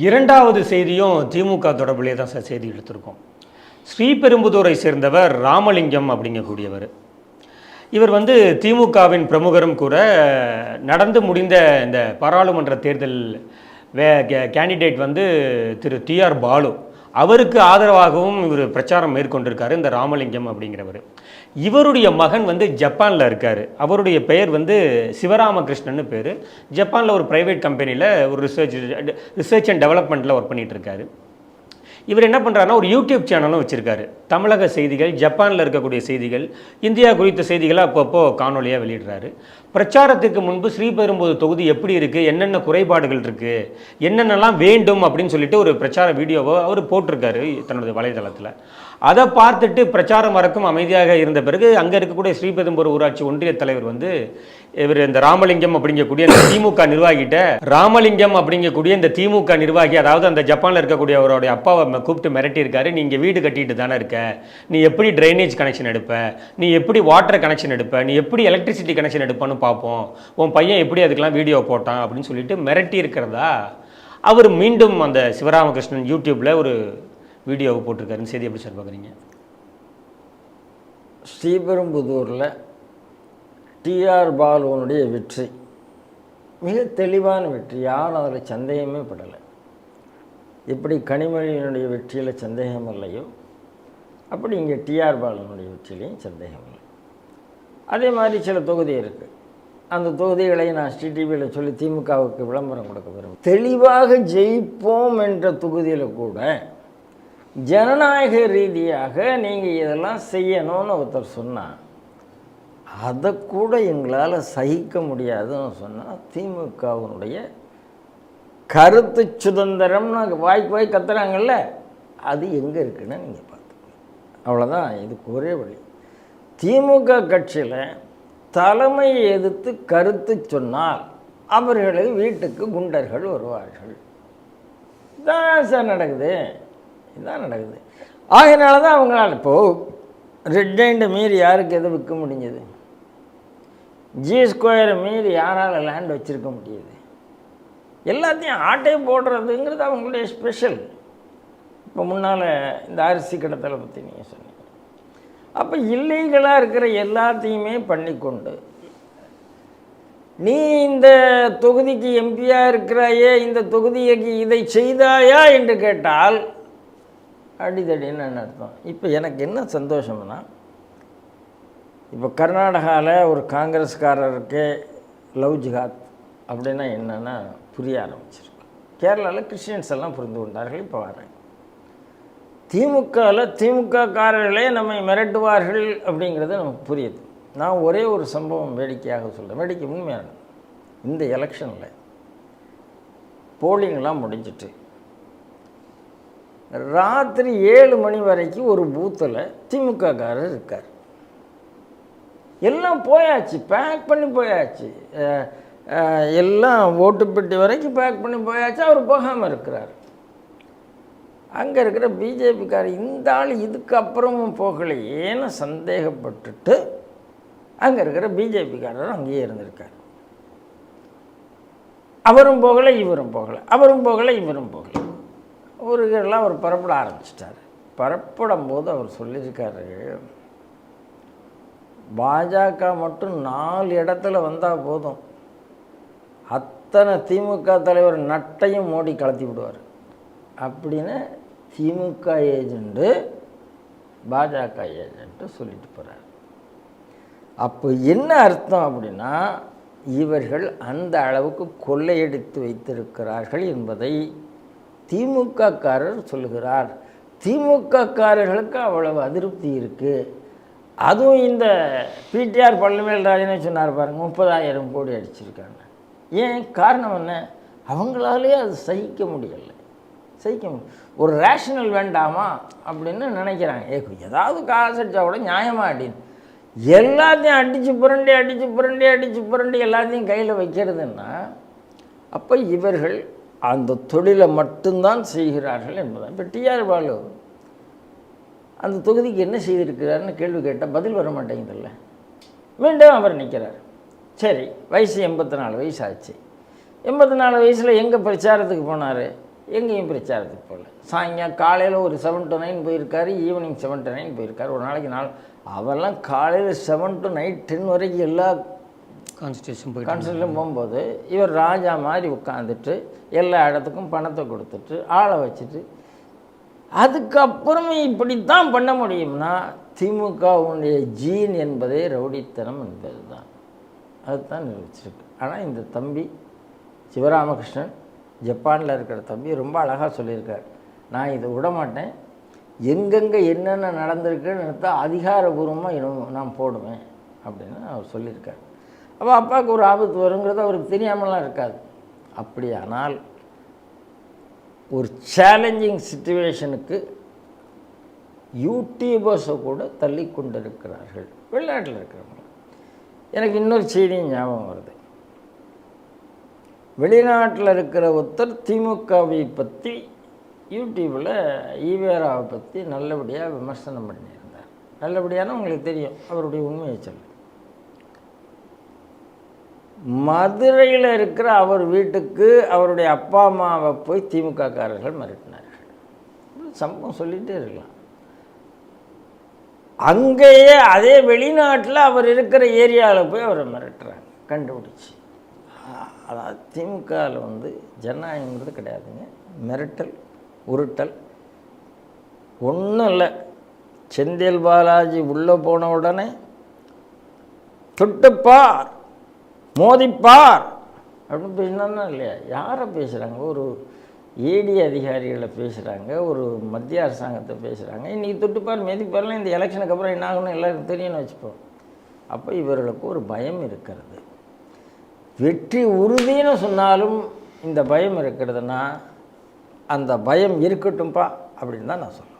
இரண்டாவது செய்தியும் திமுக தொடர்பிலே தான் சார் செய்தி எடுத்திருக்கோம். ஸ்ரீபெரும்புதூரை சேர்ந்தவர் ராமலிங்கம் அப்படிங்கக்கூடியவர். இவர் வந்து திமுகவின் பிரமுகரும் கூட நடந்து முடிந்த இந்த பாராளுமன்ற தேர்தல் வே கேண்டிடேட் வந்து திரு டிஆர் பாலு. அவருக்கு ஆதரவாகவும் இவர் பிரச்சாரம் மேற்கொண்டிருக்காரு இந்த ராமலிங்கம் அப்படிங்கிறவர். இவருடைய மகன் வந்து ஜப்பானில் இருக்கார். அவருடைய பெயர் வந்து சிவராமகிருஷ்ணன் பேர். ஜப்பானில் ஒரு ப்ரைவேட் கம்பெனியில் ஒரு ரிசர்ச் ரிசர்ச் அண்ட் டெவலப்மெண்ட்டில் ஒர்க் பண்ணிகிட்டு இருக்காரு. இவர் என்ன பண்ணுறாருன்னா ஒரு யூடியூப் சேனலும் வச்சுருக்காரு. தமிழக செய்திகள் ஜப்பானில் இருக்கக்கூடிய செய்திகள் இந்தியா குறித்த செய்திகளை அப்பப்போ காணொலியாக வெளியிடுறாரு. பிரச்சாரத்துக்கு முன்பு ஸ்ரீபெரும்போது தொகுதி எப்படி இருக்குது என்னென்ன குறைபாடுகள் இருக்குது என்னென்னலாம் வேண்டும் அப்படின்னு சொல்லிட்டு ஒரு பிரச்சார வீடியோவை அவர் போட்டிருக்காரு தன்னுடைய வலைதளத்தில். அதை பார்த்துட்டு பிரச்சாரம் வரக்கும் அமைதியாக இருந்த பிறகு அங்கே இருக்கக்கூடிய ஸ்ரீபெரும்பூர் ஊராட்சி ஒன்றிய தலைவர் வந்து இவர் இந்த ராமலிங்கம் அப்படிங்கக்கூடிய இந்த திமுக நிர்வாகிகிட்ட ராமலிங்கம் அப்படிங்கக்கூடிய இந்த திமுக நிர்வாகி அதாவது அந்த ஜப்பானில் இருக்கக்கூடிய அவருடைய அப்பாவை கூப்பிட்டு மிரட்டியிருக்காரு. நீங்கள் வீடு கட்டிட்டு தானே இருக்க? நீ எப்படி ட்ரைனேஜ் கனெக்ஷன் எடுப்ப? நீ எப்படி வாட்டர் கனெக்ஷன் எடுப்ப? நீ எப்படி எலக்ட்ரிசிட்டி கனெக்ஷன் எடுப்பன்னு பார்ப்போம். உன் பையன் எப்படி அதுக்கெல்லாம் வீடியோ போட்டான் அப்படின்னு சொல்லிட்டு மிரட்டி இருக்கிறதா? அவர் மீண்டும் அந்த சிவராமகிருஷ்ணன் யூடியூப்பில் ஒரு வீடியோவை போட்டிருக்காருன்னு செய்தி எப்படி சார் பார்க்குறீங்க? ஸ்ரீபெரும்புதூரில் டிஆர் பாலுவனுடைய வெற்றி. மிக தெளிவான வெற்றி. யாரும் அதில் சந்தேகமே படலை. எப்படி கனிமொழியினுடைய வெற்றியில் சந்தேகம் இல்லையோ அப்படி இங்கே டிஆர் பாலனுடைய வெற்றிலையும் சந்தேகம் இல்லை. அதே மாதிரி சில தொகுதி இருக்குது அந்த தொகுதிகளை நான் ஸ்ரீடிவியில் சொல்லி திமுகவுக்கு விளம்பரம் கொடுக்க விரும்புகிறேன். தெளிவாக ஜெயிப்போம் என்ற தொகுதியில் கூட ஜனநாயக ரீதியாக நீங்கள் இதெல்லாம் செய்யணும்னு ஒருத்தர் சொன்னால் அதை கூட எங்களால் சகிக்க முடியாதுன்னு சொன்னால் திமுகவினுடைய கருத்து சுதந்திரம்னு வாய்க்கு வாய் கத்துறாங்கல்ல அது எங்கே இருக்குன்னு நீங்கள் அவ்வளோதான் இதுக்கு ஒரே வழி. திமுக கட்சியில் தலைமையை எதிர்த்து கருத்து சொன்னால் அவர்களை வீட்டுக்கு குண்டர்கள் வருவார்கள். இதான் சார் நடக்குது. இதான் நடக்குது. ஆகையினால தான் அவங்களால இப்போது ரெட் மீறி யாருக்கு எது விற்க முடிஞ்சது? ஜி ஸ்கொயரை மீறி யாரால் லேண்ட் வச்சுருக்க முடியுது? எல்லாத்தையும் ஆட்டை போடுறதுங்கிறது அவங்களுடைய ஸ்பெஷல் இப்போ முன்னால் இந்த அரிசி கடத்தலை பற்றி நீங்கள் சொன்னீங்க. அப்போ இல்லீகலாக இருக்கிற எல்லாத்தையுமே பண்ணிக்கொண்டு நீ இந்த தொகுதிக்கு எம்பியாக இருக்கிறாயே இந்த தொகுதிக்கு இதை செய்தாயா என்று கேட்டால் அடிதடின்னு என்ன அர்த்தம்? இப்போ எனக்கு என்ன சந்தோஷம்னா இப்போ கர்நாடகாவில் ஒரு காங்கிரஸ்காரருக்கு லவ் ஜிஹாத் அப்படின்னா என்னென்னா புரிய ஆரம்பிச்சிருக்கு. கேரளாவில் கிறிஸ்டியன்ஸ் எல்லாம் புரிந்து கொண்டார்கள் இப்போ வரேன் திமுகவில் திமுக காரர்களே நம்மை மிரட்டுவார்கள் அப்படிங்கிறது நமக்கு புரியுது. நான் ஒரே ஒரு சம்பவம் வேடிக்கையாக சொல்கிறேன் வேடிக்கை உண்மையான இந்த எலெக்ஷனில் போலிங்லாம் முடிஞ்சிட்டு ராத்திரி ஏழு மணி வரைக்கும் ஒரு பூத்தில் திமுககாரர் இருக்கார். எல்லாம் போயாச்சு பேக் பண்ணி போயாச்சு. எல்லாம் ஓட்டுப்பெட்டி வரைக்கும் பேக் பண்ணி போயாச்சு. அவர் போகாமல் இருக்கிறார். அங்கே இருக்கிற பிஜேபிக்கார் இந்த ஆள் இதுக்கப்புறமும் போகலையேன்னு சந்தேகப்பட்டுட்டு அங்கே இருக்கிற பிஜேபிக்காரர் அங்கேயே இருந்திருக்கார். அவரும் போகலை இவரும் போகலை. அவரும் போகலை இவரும் போகலை. இதெல்லாம் அவர் பரப்பட ஆரம்பிச்சிட்டார். பரப்படும் போது அவர் சொல்லியிருக்காரு பாஜக மட்டும் நாலு இடத்துல வந்தால் போதும். அத்தனை திமுக தலைவர் நட்டையும் மோடி கலத்தி விடுவார். அப்படின்னு திமுக ஏஜெண்ட்டு பாஜக ஏஜெண்ட்டு சொல்லிட்டு போகிறார் அப்போ என்ன அர்த்தம் அப்படின்னா இவர்கள் அந்த அளவுக்கு கொள்ளையடித்து வைத்திருக்கிறார்கள் என்பதை திமுககாரர் சொல்லுகிறார். திமுககாரர்களுக்கு அவ்வளவு அதிருப்தி இருக்குது அதுவும் இந்த பிடிஆர் பழனிவேல் ராஜனே சொன்னார் பாருங்க முப்பதாயிரம் கோடி அடிச்சிருக்காங்க. ஏன்? காரணம் என்ன? அவங்களாலே அது சகிக்க முடியலை. சகிக்க ஒரு ரேஷனல் வேண்டாமா அப்படின்னு நினைக்கிறாங்க. ஏ ஏதாவது காசு அடித்தா கூட நியாயமாக அப்படின்னு எல்லாத்தையும் அடித்து புரண்டி அடித்து புரண்டி அடித்து புரண்டி எல்லாத்தையும் கையில் வைக்கிறதுன்னா அப்போ இவர்கள் அந்த தொழிலை மட்டும்தான் செய்கிறார்கள் என்பதான் இப்போ டிஆர் பாலு அந்த தொகுதிக்கு என்ன செய்திருக்கிறாருன்னு கேள்வி கேட்டால் பதில் வர மாட்டேங்குதுல்ல. மீண்டும் அவர் நிற்கிறார் சரி வயசு எண்பத்தி நாலு வயசு ஆச்சு எண்பத்தி நாலு வயசில் எங்கே பிரச்சாரத்துக்கு போனார்? எங்கேயும் பிரச்சாரத்துக்கு போகல. சாயங்காலம் காலையில் ஒரு செவன் டு நைன் போயிருக்காரு ஈவினிங் செவன் டு நைன் போயிருக்காரு. ஒரு நாளைக்கு நாள் அவெல்லாம் காலையில் செவன் டு நைட் டென் வரைக்கும் எல்லா கான்ஸ்டியூஷன் போயிட்டு கன்சல்ட்டும் போகும்போது இவர் ராஜா மாதிரி உட்காந்துட்டு எல்லா இடத்துக்கும் பணத்தை கொடுத்துட்டு ஆளை வச்சுட்டு அதுக்கப்புறமே இப்படித்தான் பண்ண முடியும்னா திமுகவுடைய ஜீன் என்பதே ரவுடித்தனம் என்பது தான் அதுதான் நிரூபிச்சிருக்கு. ஆனால் இந்த தம்பி சிவராமகிருஷ்ணன் ஜப்பானில் இருக்கிற தம்பி ரொம்ப அழகாக சொல்லியிருக்கார். நான் இதை விட மாட்டேன் எங்கெங்கே என்னென்ன நடந்திருக்குன்னு எடுத்தா அதிகாரபூர்வமாக இன்னும் நான் போடுவேன். அப்படின்னு அவர் சொல்லியிருக்கார். அப்போ அப்பாவுக்கு ஒரு ஆபத்து வருங்கிறது அவருக்கு தெரியாமலாம் இருக்காது. அப்படியானால் ஒரு சேலஞ்சிங் சுச்சுவேஷனுக்கு யூடியூபர்ஸை கூட தள்ளி கொண்டிருக்கிறார்கள். வெளிநாட்டில் இருக்கிறவங்க. எனக்கு இன்னொரு செய்தியும் ஞாபகம் வருது. வெளிநாட்டில் இருக்கிற ஒருத்தர் திமுகவை பற்றி யூடியூப்பில் ஈவேராவை பற்றி நல்லபடியாக விமர்சனம் பண்ணியிருந்தார். நல்லபடியான உங்களுக்கு தெரியும். அவருடைய உண்மையை சொல்லு. மதுரையில் இருக்கிற அவர் வீட்டுக்கு அவருடைய அப்பா அம்மாவை போய் திமுககாரர்கள் மிரட்டினார்கள். சம்பவம் சொல்லிகிட்டே இருக்கலாம். அங்கேயே அதே வெளிநாட்டில் அவர் இருக்கிற ஏரியாவில் போய் அவரை மிரட்டுறாங்க. கண்டுபிடிச்சி. அதான் அதாவது திமுகவில் வந்து ஜனநாயகங்கிறது கிடையாதுங்க. மிரட்டல் உருட்டல். ஒன்றும் இல்லை. செந்தில் பாலாஜி உள்ளே போன உடனே தொட்டுப்பார் மோதிப்பார் அப்படின்னு பேசினா இல்லையா? யாரை பேசுகிறாங்க ஒரு ஏடி அதிகாரிகளை பேசுகிறாங்க ஒரு மத்திய அரசாங்கத்தை பேசுகிறாங்க இன்றைக்கி தொட்டுப்பார் மெதிப்பார்லாம் இந்த எலெக்ஷனுக்கு அப்புறம் என்ன ஆகணும் எல்லாருக்கும் தெரியும்னு வச்சுப்போம். அப்போ இவர்களுக்கு ஒரு பயம் இருக்கிறது. வெற்றி உறுதின்னு சொன்னாலும் இந்த பயம் இருக்கிறதுனா அந்த பயம் இருக்கட்டும்ப்பா அப்படின்னு தான் நான் சொல்கிறேன்